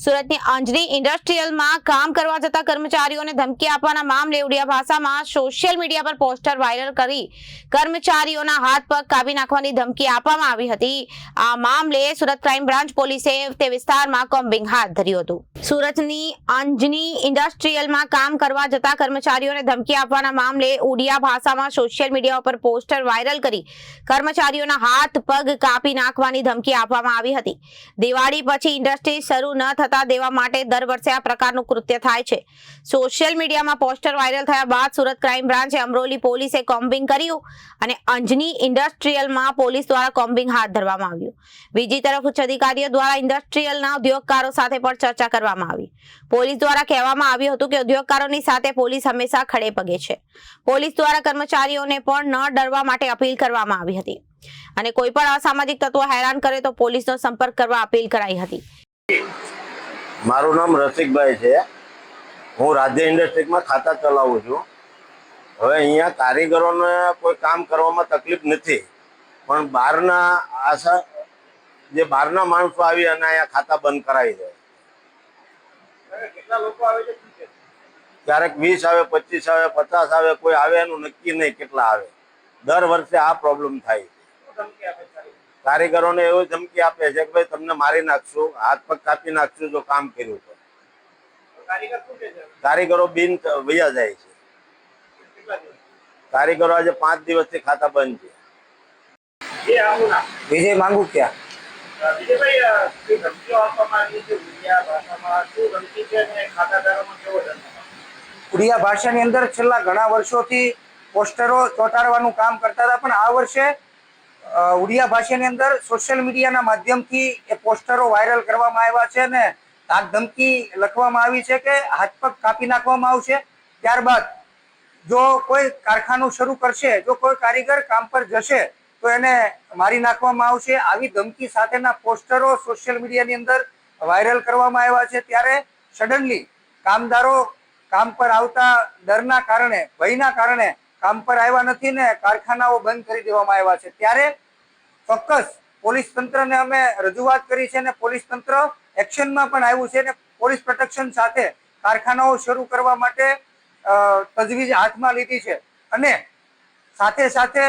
સુરતની અંજની ઇન્ડસ્ટ્રીયલમાં કામ કરવા જતા કર્મચારીઓને ધમકી આપવાના મામલે ઉડિયા ભાષામાં સોશિયલ મીડિયા પર પોસ્ટર વાયરલ કરી કર્મચારીઓના હાથ પગ કાપી નાખવાની ધમકી આપવામાં આવી હતી. આ મામલે સુરત ક્રાઇમ બ્રાન્ચ પોલીસે તે વિસ્તારમાં કોમ્બિંગ હાથ ધર્યું હતું. સુરતની અંજની ઇન્ડસ્ટ્રીયલમાં કામ કરવા જતા કર્મચારીઓને ધમકી આપવાના મામલે ઉડિયા ભાષામાં સોશિયલ મીડિયા પર પોસ્ટર વાયરલ કરી કર્મચારીઓના હાથ, પગ કાપી નાખવાની ધમકી આપવામાં આવી હતી. દિવાળી પછી ઇન્ડસ્ટ્રી શરૂ ન થતા દેવા માટે દર વર્ષે આ પ્રકારનું કૃત્ય થાય છે. સોશિયલ મીડિયામાં પોસ્ટર વાયરલ થયા બાદ સુરત ક્રાઇમ બ્રાન્ચે અમરોલી પોલીસે કોમ્બિંગ કર્યું અને અંજની ઇન્ડસ્ટ્રીયલમાં પોલીસ દ્વારા કોમ્બિંગ હાથ ધરવામાં આવ્યું. બીજી તરફ ઉચ્ચ અધિકારીઓ દ્વારા ઇન્ડસ્ટ્રીયલના ઉદ્યોગકારો સાથે પણ ચર્ચા કરવામાં આવી. પોલીસ દ્વારા કહેવામાં આવ્યું હતું કે ઉદ્યોગકારોની સાથે પોલીસ હંમેશા ખડે પગે છે. પોલીસ દ્વારા કર્મચારીઓને પણ ન ડરવા માટે અપીલ કરવામાં આવી હતી. અને કોઈ પણ અસામાજિક તત્વો હેરાન કરે તો પોલીસનો સંપર્ક કરવા અપીલ કરાઈ હતી. મારું નામ રસિકભાઈ છે. હું રાજ્ય ઇન્ડસ્ટ્રીમાં ખાતા ચલાવું છું. હવે અહીંયા કારીગરોને કોઈ કામ કરવામાં તકલીફ નથી. પણ બહારના આશા, જે બહારના માણસો આવી અને અહીંયા ખાતા બંધ કરાવી દે. ક્યારેક વીસ આવે પચીસ આવે પચાસ આવે કોઈ આવે એનું નક્કી નહીં કેટલા આવે. દર વર્ષે આ પ્રોબ્લેમ થાય કારીગરોને એવી ધમકી આપે છે કે ભાઈ તમને મારી નાખશું હાથ પગ કાપી નાખશું જો કામ કર્યું તો. કારીગરો બિન વયા જાય છે. કારીગરો આજે પાંચ દિવસથી ખાતા બંધ છે. વિજય માંગુ ક્યાં? ઉડિયા ભાષાની અંદર છેલ્લા ઘણા વર્ષોથી પોસ્ટરો ચોંટાડવાનું કામ કરતા હતા, પણ આ વર્ષે ઉડિયા ભાષાની અંદર સોશિયલ મીડિયાના માધ્યમથી એ પોસ્ટરો વાયરલ કરવામાં આવ્યા છે ને તાક ધમકી લખવામાં આવી છે કે હાથ પગ કાપી નાખવામાં આવશે. ત્યારબાદ, જો કોઈ કારખાનું શરૂ કરશે, જો કોઈ કારીગર કામ પર જશે તો એને મારી નાખવામાં આવશે. આવી ધમકી સાથેના પોસ્ટરો સોશિયલ મીડિયાની અંદર વાયરલ કરવામાં આવ્યા છે. ત્યારે સડનલી કામદારો કામ પર આવતા ડરના કારણે, ભયના કારણે કામ પર આવ્યા નથી ને કારખાનાઓ બંધ કરી દેવામાં આવ્યા છે. ત્યારે ચોક્કસ પોલીસ તંત્રને અમે રજૂઆત કરી છે અને પોલીસ તંત્ર એક્શનમાં પણ આવ્યું છે અને પોલીસ પ્રોટેક્શન સાથે કારખાનાઓ શરૂ કરવા માટે તજવીજ હાથમાં લીધી છે. અને સાથે સાથે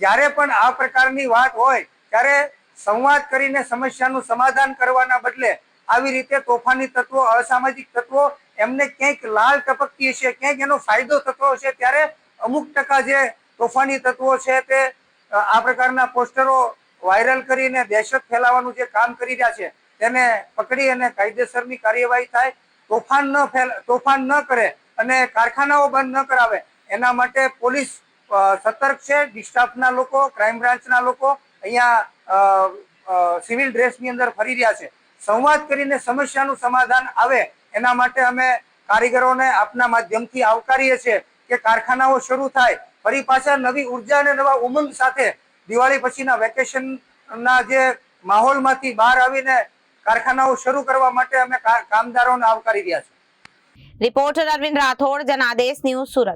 જ્યારે પણ આ પ્રકારની વાત હોય, ત્યારે સંવાદ કરીને સમસ્યાનું સમાધાન કરવાના બદલે આવી રીતે તોફાની તત્વો, અસામાજિક તત્વો એમને ક્યાંક લાલ ટપકતી હશે, ક્યાંક એનો ફાયદો થતો હશે, ત્યારે અમુક ટકા જે તોફાની તત્વો છે તે આ પ્રકારના પોસ્ટરો વાયરલ કરીને દહેશત ફેલાવવાનું જે કામ કરી રહ્યા છે, તેને પકડી અને કાયદેસરની કાર્યવાહી થાય. તોફાન ન ફેલ, તોફાન ન કરે અને કારખાનાઓ બંધ ન કરાવે, એના માટે પોલીસ સતર્ક છે, ડિસ્ટાફના લોકો, ક્રાઇમ બ્રાન્ચના લોકો અહીંયા સિવિલ ડ્રેસની અંદર ફરી રહ્યા છે. સંવાદ કરીને સમસ્યાનું સમાધાન આવે એના માટે અમે કારીગરોને આપના માધ્યમથી આવકારીએ છીએ કે કારખાનાઓ શરૂ થાય. ફરી પાછા નવી ઊર્જા અને નવા ઉમંગ સાથે દિવાળી પછીના વેકેશનના જે માહોલમાંથી બહાર આવીને કારખાનાઓ શરૂ કરવા માટે અમે કામદારોને આવકારી રહ્યા છીએ. Reporter Arvind Rathod, Janadesh news Surat.